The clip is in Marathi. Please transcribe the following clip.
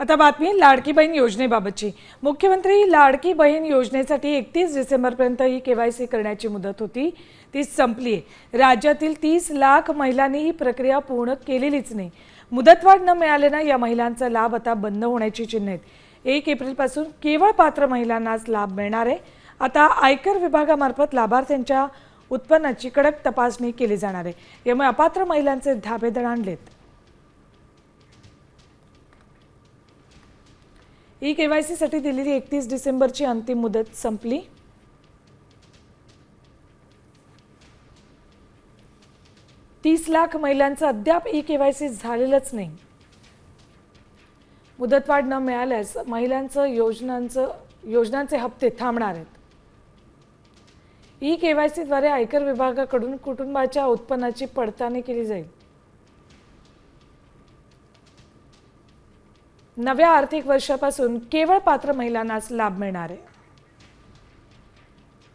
आता बातमी लाडकी बहीण योजनेबाबतची. मुख्यमंत्री लाडकी बहीण योजनेसाठी एकतीस डिसेंबरपर्यंत ही के वाय सी करण्याची मुदत होती. ती संपली आहे राज्यातील तीस लाख महिलांनी ही प्रक्रिया पूर्ण केलेलीच नाही. मुदतवाढ न मिळाल्यानं या महिलांचा लाभ आता बंद होण्याची चिन्ह आहेत. एक एप्रिलपासून केवळ पात्र महिलांनाच लाभ मिळणार आहे. आता आयकर विभागामार्फत लाभार्थ्यांच्या उत्पन्नाची कडक तपासणी केली जाणार आहे. यामुळे अपात्र महिलांचे धाबे दणाणलेत. ई के वाय सीसाठी दिलेली एकतीस डिसेंबरची अंतिम मुदत संपली. तीस लाख महिलांचं अद्याप ई केवायसी झालेलंच नाही. मुदतवाढ न मिळाल्यास महिलांचं योजनांचं योजनांचे हप्ते थांबणार आहेत. ई केवायसीद्वारे आयकर विभागाकडून कुटुंबाच्या उत्पन्नाची पडताळणी केली जाईल. नव्या आर्थिक वर्षापासून केवळ पात्र महिलांनाच लाभ मिळणार आहे.